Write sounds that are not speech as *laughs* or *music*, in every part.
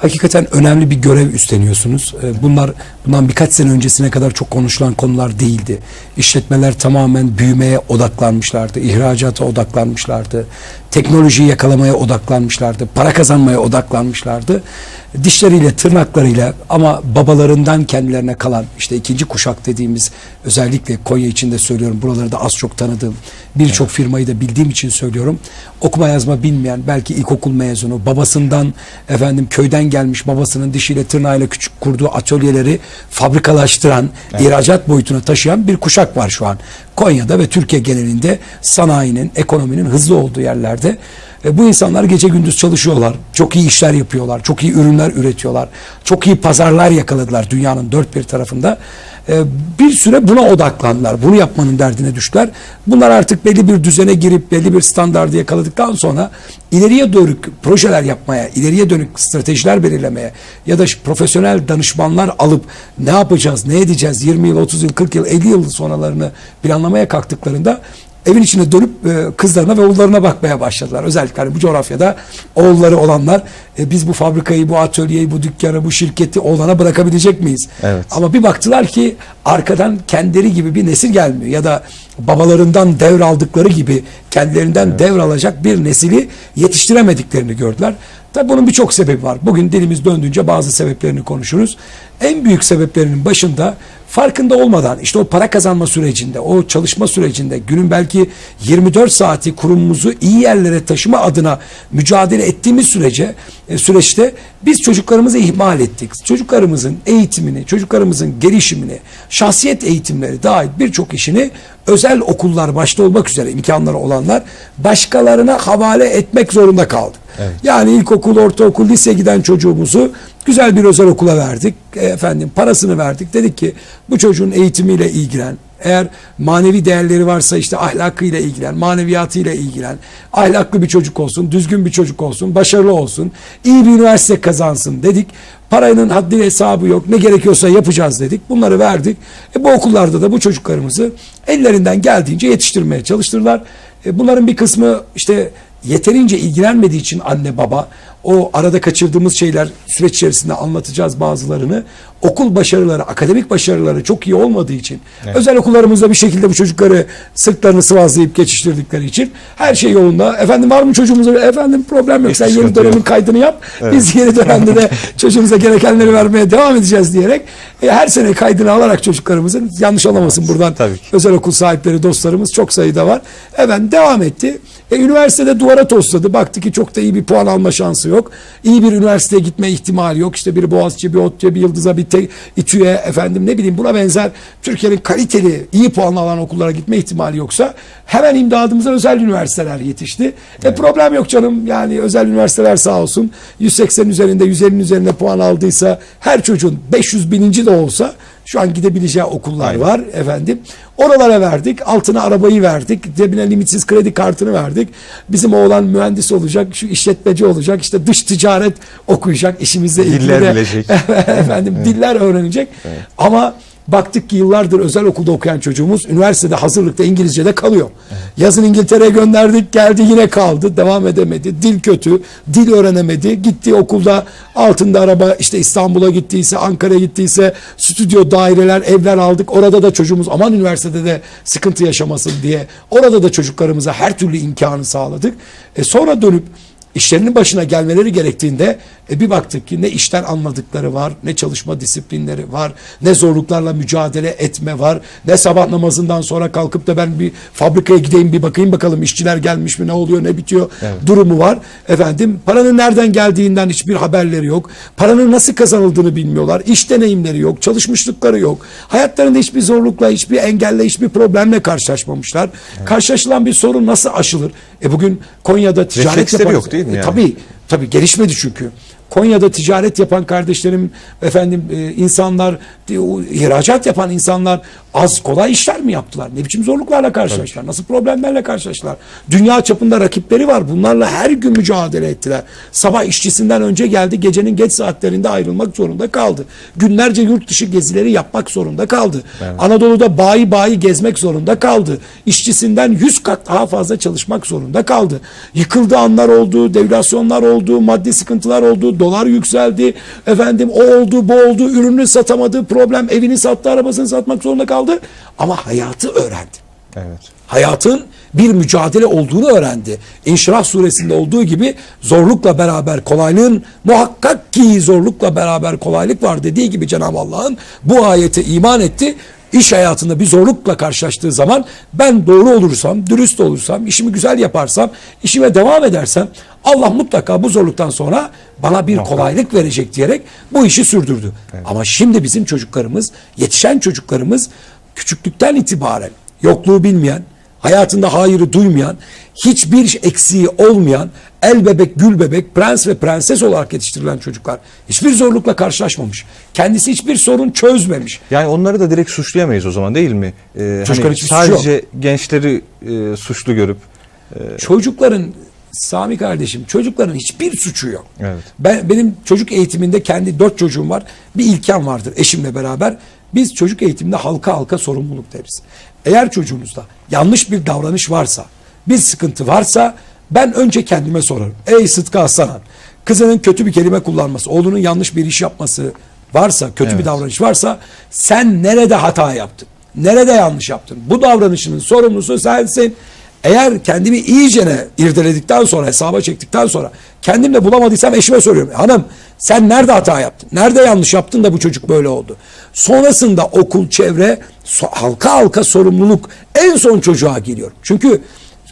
Hakikaten önemli bir görev üstleniyorsunuz. E, Bunlar bundan birkaç sene öncesine kadar çok konuşulan konular değildi. İşletmeler tamamen büyümeye odaklanmışlardı, ihracata odaklanmışlardı, teknolojiyi yakalamaya odaklanmışlardı, para kazanmaya odaklanmışlardı. Dişleriyle, tırnaklarıyla ama babalarından kendilerine kalan işte ikinci kuşak dediğimiz özellikle Konya içinde söylüyorum buraları da az çok tanıdığım birçok firmayı da bildiğim için söylüyorum. Okuma yazma bilmeyen belki ilkokul mezunu babasından efendim köyden gelmiş babasının dişiyle tırnağıyla küçük kurduğu atölyeleri fabrikalaştıran ihracat boyutuna taşıyan bir kuşak var şu an. Konya'da ve Türkiye genelinde sanayinin, ekonominin hızlı olduğu yerlerde e, bu insanlar gece gündüz çalışıyorlar. Çok iyi işler yapıyorlar. Çok iyi ürünler üretiyorlar. Çok iyi pazarlar yakaladılar dünyanın dört bir tarafında. E, bir süre buna odaklandılar. Bunu yapmanın derdine düştüler. Bunlar artık belli bir düzene girip belli bir standardı yakaladıktan sonra ileriye dönük projeler yapmaya, ileriye dönük stratejiler belirlemeye ya da profesyonel danışmanlar alıp ne yapacağız, ne edeceğiz 20 yıl, 30 yıl, 40 yıl, 50 yıl sonralarını planlamaya kalktıklarında evin içine dönüp e, kızlarına ve oğullarına bakmaya başladılar. Özellikle hani bu coğrafyada oğulları olanlar e, biz bu fabrikayı, bu atölyeyi, bu dükkanı, bu şirketi oğlana bırakabilecek miyiz? Evet. Ama bir baktılar ki arkadan kendileri gibi bir nesil gelmiyor ya da babalarından devraldıkları gibi kendilerinden devralacak bir nesili yetiştiremediklerini gördüler. Tabi bunun birçok sebebi var. Bugün dilimiz döndüğünce bazı sebeplerini konuşuruz. En büyük sebeplerinin başında farkında olmadan işte o para kazanma sürecinde, o çalışma sürecinde günün belki 24 saati kurumumuzu iyi yerlere taşıma adına mücadele ettiğimiz sürece e, süreçte biz çocuklarımızı ihmal ettik. Çocuklarımızın eğitimini, çocuklarımızın gelişimini, şahsiyet eğitimleri dahil birçok işini özel okullar başta olmak üzere imkanları olanlar başkalarına havale etmek zorunda kaldık. Evet. Yani ilkokul, ortaokul, lise giden çocuğumuzu güzel bir özel okula verdik. E, Efendim parasını verdik. Dedik ki bu çocuğun eğitimiyle ilgilen. Eğer manevi değerleri varsa işte ahlakıyla ilgilen, maneviyatıyla ilgilen. Ahlaklı bir çocuk olsun, düzgün bir çocuk olsun, başarılı olsun, iyi bir üniversite kazansın dedik. Paranın haddi hesabı yok. Ne gerekiyorsa yapacağız dedik. Bunları verdik. E, bu okullarda da bu çocuklarımızı ellerinden geldiğince yetiştirmeye çalıştırdılar. E, bunların bir kısmı işte yeterince ilgilenmediği için anne baba o arada kaçırdığımız şeyler süreç içerisinde anlatacağız bazılarını. Okul başarıları, akademik başarıları çok iyi olmadığı için özel okullarımızda bir şekilde bu çocukları sırtlarını sıvazlayıp geçiştirdikleri için her şey yolunda. Efendim var mı çocuğumuza? Efendim problem yok. Hiç Sen yeni dönemin yok. kaydını yap. Biz yeni dönemde de *laughs* çocuğumuza gerekenleri vermeye devam edeceğiz diyerek e, her sene kaydını alarak çocuklarımızın yanlış anlamasın buradan tabii ki. özel okul sahipleri dostlarımız çok sayıda var. Efendim devam etti. E, üniversitede duvara tosladı. Baktı ki çok da iyi bir puan alma şansı yok. İyi bir üniversiteye gitme ihtimali yok. İşte bir Boğaziçi, bir ODTÜ, bir Yıldız'a, bir te, İTÜ'ye efendim ne bileyim buna benzer Türkiye'nin kaliteli, iyi puanlı alan okullara gitme ihtimali yoksa hemen imdadımıza özel üniversiteler yetişti. E problem yok canım. Yani özel üniversiteler sağ olsun 180 üzerinde 150'nin üzerinde puan aldıysa her çocuğun 500 bininci de olsa şu an gidebileceği okullar Aynen. var efendim. Oralara verdik. Altına arabayı verdik. Cebine limitsiz kredi kartını verdik. Bizim oğlan mühendis olacak. Şu işletmeci olacak. işte dış ticaret okuyacak. işimizle ilgili Diller bilecek. *laughs* efendim diller öğrenecek. Ama baktık ki yıllardır özel okulda okuyan çocuğumuz üniversitede hazırlıkta İngilizce'de kalıyor. Yazın İngiltere'ye gönderdik. Geldi yine kaldı. Devam edemedi. Dil kötü. Dil öğrenemedi. Gitti okulda altında araba işte İstanbul'a gittiyse Ankara'ya gittiyse stüdyo daireler evler aldık. Orada da çocuğumuz aman üniversitede de sıkıntı yaşamasın diye orada da çocuklarımıza her türlü imkanı sağladık. E sonra dönüp işlerinin başına gelmeleri gerektiğinde e, bir baktık ki ne işten anladıkları var, ne çalışma disiplinleri var, ne zorluklarla mücadele etme var, ne sabah namazından sonra kalkıp da ben bir fabrikaya gideyim bir bakayım bakalım işçiler gelmiş mi, ne oluyor, ne bitiyor durumu var. Efendim paranın nereden geldiğinden hiçbir haberleri yok. Paranın nasıl kazanıldığını bilmiyorlar. İş deneyimleri yok, çalışmışlıkları yok. Hayatlarında hiçbir zorlukla, hiçbir engelle, hiçbir problemle karşılaşmamışlar. Karşılaşılan bir sorun nasıl aşılır? E bugün Konya'da ticaret yapan- yok değil mi E, yani? Tabii tabii gelişmedi çünkü. Konya'da ticaret yapan kardeşlerim, efendim e, insanlar, e, ihracat yapan insanlar Az kolay işler mi yaptılar? Ne biçim zorluklarla karşılaştılar? Nasıl problemlerle karşılaştılar? Dünya çapında rakipleri var. Bunlarla her gün mücadele ettiler. Sabah işçisinden önce geldi. Gecenin geç saatlerinde ayrılmak zorunda kaldı. Günlerce yurt dışı gezileri yapmak zorunda kaldı. Anadolu'da bayi bayi gezmek zorunda kaldı. İşçisinden 100 kat daha fazla çalışmak zorunda kaldı. Yıkıldığı anlar oldu, devülasyonlar oldu, maddi sıkıntılar oldu, dolar yükseldi, efendim o oldu, bu oldu, ürünü satamadı, problem, evini sattı, arabasını satmak zorunda kaldı. Ama hayatı öğrendi Evet. hayatın bir mücadele olduğunu öğrendi. İnşirah suresinde olduğu gibi zorlukla beraber kolaylığın muhakkak ki zorlukla beraber kolaylık var dediği gibi Cenab-ı Allah'ın bu ayete iman etti. İş hayatında bir zorlukla karşılaştığı zaman ben doğru olursam, dürüst olursam, işimi güzel yaparsam, işime devam edersem Allah mutlaka bu zorluktan sonra bana bir kolaylık verecek diyerek bu işi sürdürdü. Ama şimdi bizim çocuklarımız, yetişen çocuklarımız küçüklükten itibaren yokluğu bilmeyen, hayatında hayırı duymayan, hiçbir eksiği olmayan, el bebek, gül bebek, prens ve prenses olarak yetiştirilen çocuklar. Hiçbir zorlukla karşılaşmamış. Kendisi hiçbir sorun çözmemiş. Yani onları da direkt suçlayamayız o zaman değil mi? Ee, Çocukların hiçbir suçu sadece gençleri e, suçlu görüp Çocukların Sami kardeşim çocukların hiçbir suçu yok. Evet. Ben benim çocuk eğitiminde kendi dört çocuğum var. Bir ilkem vardır eşimle beraber. Biz çocuk eğitiminde halka halka sorumluluk deriz. Eğer çocuğumuzda yanlış bir davranış varsa, bir sıkıntı varsa ben önce kendime sorarım. Ey Sıtkı Hasanan, kızının kötü bir kelime kullanması, oğlunun yanlış bir iş yapması varsa, kötü bir Evet. davranış varsa sen nerede hata yaptın? Nerede yanlış yaptın? Bu davranışının sorumlusu sensin. Eğer kendimi iyicene irdeledikten sonra, hesaba çektikten sonra kendimle bulamadıysam eşime soruyorum. Hanım sen nerede hata yaptın? Nerede yanlış yaptın da bu çocuk böyle oldu? Sonrasında okul, çevre, so- halka halka sorumluluk en son çocuğa geliyorum. Çünkü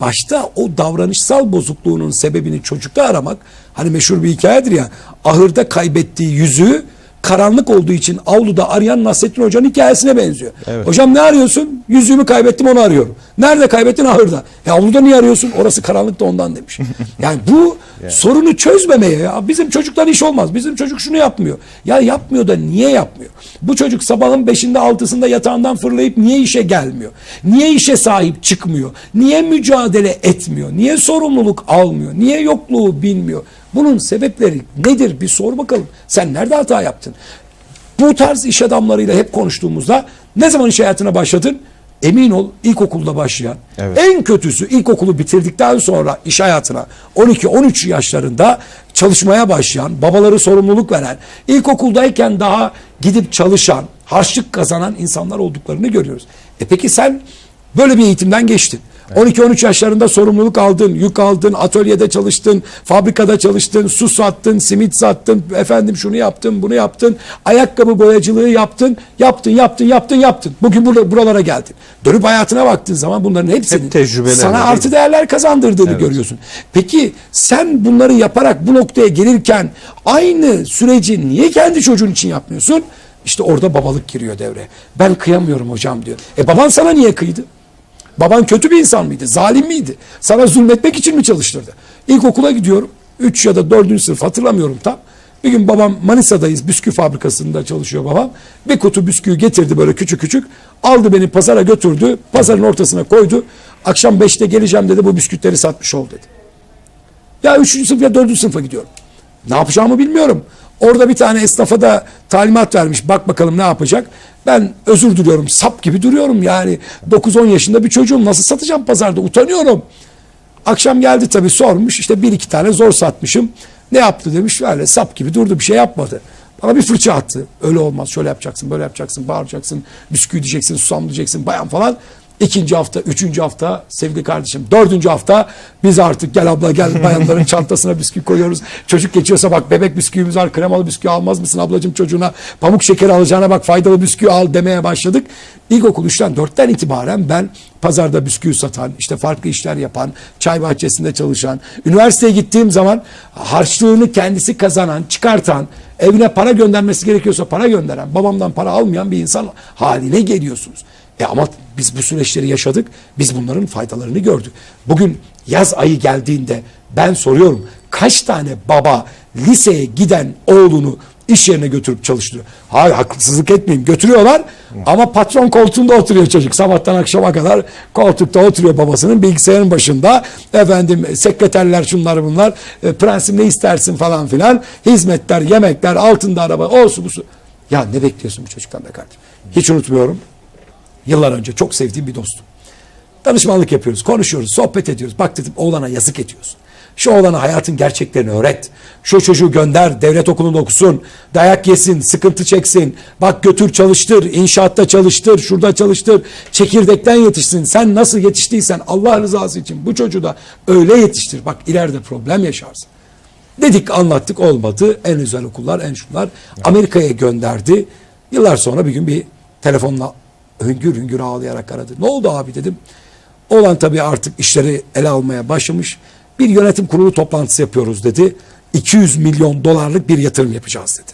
başta o davranışsal bozukluğunun sebebini çocukta aramak hani meşhur bir hikayedir ya ahırda kaybettiği yüzüğü karanlık olduğu için avluda arayan Nasrettin Hoca'nın hikayesine benziyor. Evet. Hocam ne arıyorsun? Yüzüğümü kaybettim onu arıyorum. Nerede kaybettin? Ahırda. E avluda niye arıyorsun? Orası karanlık da ondan demiş. *laughs* Yani bu sorunu çözmemeye ya bizim çocuktan iş olmaz. Bizim çocuk şunu yapmıyor. Ya yapmıyor da niye yapmıyor? Bu çocuk sabahın beşinde altısında yatağından fırlayıp niye işe gelmiyor? Niye işe sahip çıkmıyor? Niye mücadele etmiyor? Niye sorumluluk almıyor? Niye yokluğu bilmiyor? Bunun sebepleri nedir? Bir sor bakalım. Sen nerede hata yaptın? Bu tarz iş adamlarıyla hep konuştuğumuzda ne zaman iş hayatına başladın? Emin ol ilkokulda başlayan Evet. en kötüsü ilkokulu bitirdikten sonra iş hayatına 12-13 yaşlarında çalışmaya başlayan, babaları sorumluluk veren, ilkokuldayken daha gidip çalışan, harçlık kazanan insanlar olduklarını görüyoruz. E peki sen böyle bir eğitimden geçtin. 12-13 yaşlarında sorumluluk aldın, yük aldın, atölyede çalıştın, fabrikada çalıştın, su sattın, simit sattın, efendim şunu yaptın, bunu yaptın, ayakkabı boyacılığı yaptın, yaptın, yaptın, yaptın, yaptın. Bugün bura- buralara geldin. Dönüp hayatına baktığın zaman bunların hepsinin Hep sana artı değerler kazandırdığını görüyorsun. Peki sen bunları yaparak bu noktaya gelirken aynı süreci niye kendi çocuğun için yapmıyorsun? İşte orada babalık giriyor devreye. Ben kıyamıyorum hocam diyor. E baban sana niye kıydı? Baban kötü bir insan mıydı? Zalim miydi? Sana zulmetmek için mi çalıştırdı? İlkokula gidiyorum. 3 ya da 4. sınıf hatırlamıyorum tam. Bir gün babam Manisa'dayız. Bisküvi fabrikasında çalışıyor babam. Bir kutu bisküvi getirdi böyle küçük küçük. Aldı beni pazara götürdü. Pazarın ortasına koydu. Akşam 5'te geleceğim dedi. Bu bisküvitleri satmış ol dedi. Ya 3. sınıf ya 4. sınıfa gidiyorum. Ne yapacağımı bilmiyorum. Orada bir tane esnafa da talimat vermiş. Bak bakalım ne yapacak. Ben özür diliyorum. Sap gibi duruyorum yani. 9-10 yaşında bir çocuğum. Nasıl satacağım pazarda? Utanıyorum. Akşam geldi tabii sormuş. İşte bir iki tane zor satmışım. Ne yaptı demiş. Öyle sap gibi durdu bir şey yapmadı. Bana bir fırça attı. Öyle olmaz. Şöyle yapacaksın, böyle yapacaksın, bağıracaksın, bisküvi diyeceksin, susam diyeceksin, bayan falan. İkinci hafta, üçüncü hafta sevgili kardeşim, dördüncü hafta biz artık gel abla gel *laughs* bayanların çantasına bisküvi koyuyoruz. Çocuk geçiyorsa bak bebek bisküvimiz var, kremalı bisküvi almaz mısın ablacığım çocuğuna? Pamuk şekeri alacağına bak faydalı bisküvi al demeye başladık. İlkokul 3'ten 4'ten itibaren ben pazarda bisküvi satan, işte farklı işler yapan, çay bahçesinde çalışan, üniversiteye gittiğim zaman harçlığını kendisi kazanan, çıkartan, evine para göndermesi gerekiyorsa para gönderen, babamdan para almayan bir insan haline geliyorsunuz. E ama biz bu süreçleri yaşadık. Biz bunların faydalarını gördük. Bugün yaz ayı geldiğinde ben soruyorum kaç tane baba liseye giden oğlunu iş yerine götürüp çalıştırıyor. Hayır haksızlık etmeyeyim götürüyorlar ama patron koltuğunda oturuyor çocuk. Sabahtan akşama kadar koltukta oturuyor babasının bilgisayarın başında. Efendim sekreterler şunlar bunlar. E, prensim ne istersin falan filan. Hizmetler, yemekler, altında araba, olsun busu. Ya ne bekliyorsun bu çocuktan be kardeşim? Hiç unutmuyorum. Yıllar önce çok sevdiğim bir dostum. Danışmanlık yapıyoruz, konuşuyoruz, sohbet ediyoruz. Bak dedim oğlana yazık ediyorsun. Şu oğlana hayatın gerçeklerini öğret. Şu çocuğu gönder, devlet okulunda okusun. Dayak yesin, sıkıntı çeksin. Bak götür çalıştır, inşaatta çalıştır, şurada çalıştır. Çekirdekten yetişsin. Sen nasıl yetiştiysen Allah rızası için bu çocuğu da öyle yetiştir. Bak ileride problem yaşarsın. Dedik anlattık olmadı. En özel okullar en şunlar. Amerika'ya gönderdi. Yıllar sonra bir gün bir telefonla hüngür hüngür ağlayarak aradı. Ne oldu abi dedim. Oğlan tabii artık işleri ele almaya başlamış. Bir yönetim kurulu toplantısı yapıyoruz dedi. 200 milyon dolarlık bir yatırım yapacağız dedi.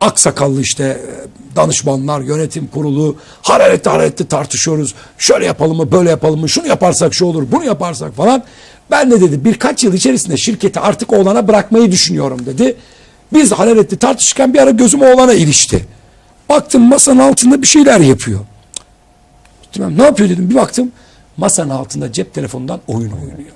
Aksakallı işte e, danışmanlar, yönetim kurulu hararetli hararetli tartışıyoruz. Şöyle yapalım mı, böyle yapalım mı, şunu yaparsak şu olur, bunu yaparsak falan. Ben de dedi birkaç yıl içerisinde şirketi artık oğlana bırakmayı düşünüyorum dedi. Biz hararetli tartışırken bir ara gözüm oğlana ilişti. Baktım masanın altında bir şeyler yapıyor. Tamam, ne yapıyor dedim bir baktım masanın altında cep telefonundan oyun oynuyor.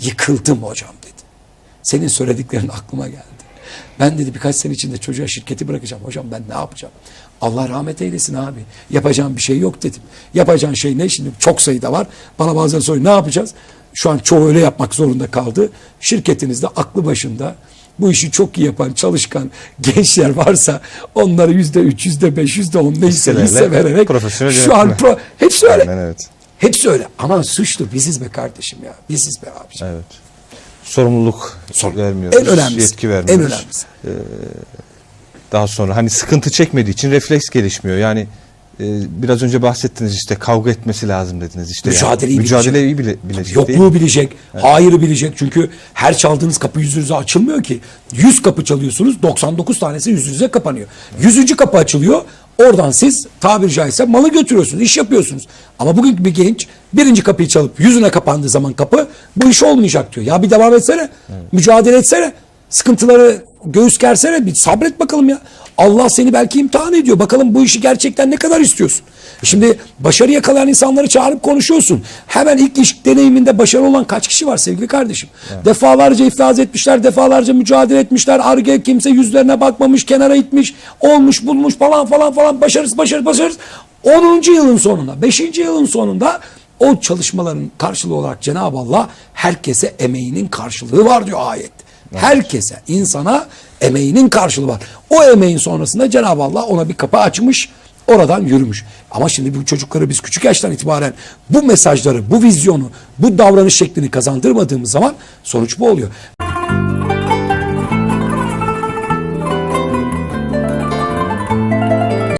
Yıkıldım hocam dedi. Senin söylediklerin aklıma geldi. Ben dedi birkaç sene içinde çocuğa şirketi bırakacağım. Hocam ben ne yapacağım? Allah rahmet eylesin abi. Yapacağım bir şey yok dedim. Yapacağın şey ne? Şimdi çok sayıda var. Bana bazen soruyor ne yapacağız? Şu an çoğu öyle yapmak zorunda kaldı. Şirketinizde aklı başında bu işi çok iyi yapan çalışkan *laughs* gençler varsa onları yüzde üç, yüzde beş, yüzde on neyse Hisselerle hisse vererek şu an pro, hepsi öyle. Aynen, evet. Hepsi öyle. Ama suçlu biziz be kardeşim ya. Biziz be abiciğim. Evet. Sorumluluk Sor- vermiyoruz. En önemlisi. Yetki vermiyoruz. En önemlisi. Daha sonra hani sıkıntı çekmediği için refleks gelişmiyor. Yani e, biraz önce bahsettiniz işte kavga etmesi lazım dediniz. İşte yani Mücadeleyi mücadeleyi bile, bilecek? Yokluğu bilecek, hayırı bilecek. Çünkü her çaldığınız kapı yüzünüze açılmıyor ki. 100 kapı çalıyorsunuz, 99 tanesi yüzünüze kapanıyor. 100. kapı açılıyor. Oradan siz tabiri caizse malı götürüyorsunuz, iş yapıyorsunuz. Ama bugün bir genç birinci kapıyı çalıp yüzüne kapandığı zaman kapı bu iş olmayacak diyor. Ya bir devam etsene, mücadele etsene, sıkıntıları göğüs gersene, bir sabret bakalım ya. Allah seni belki imtihan ediyor. Bakalım bu işi gerçekten ne kadar istiyorsun? Şimdi başarı yakalayan insanları çağırıp konuşuyorsun. Hemen ilk iş deneyiminde başarılı olan kaç kişi var sevgili kardeşim? Defalarca iflas etmişler, defalarca mücadele etmişler. Arge kimse yüzlerine bakmamış, kenara itmiş, olmuş, bulmuş falan falan falan. Başarısız, başarısız, başarısız. 10. yılın sonunda, 5. yılın sonunda o çalışmaların karşılığı olarak Cenab-ı Allah herkese emeğinin karşılığı var diyor ayet. Herkese, insana emeğinin karşılığı var. O emeğin sonrasında Cenab-ı Allah ona bir kapı açmış, oradan yürümüş. Ama şimdi bu çocukları biz küçük yaştan itibaren bu mesajları, bu vizyonu, bu davranış şeklini kazandırmadığımız zaman sonuç bu oluyor.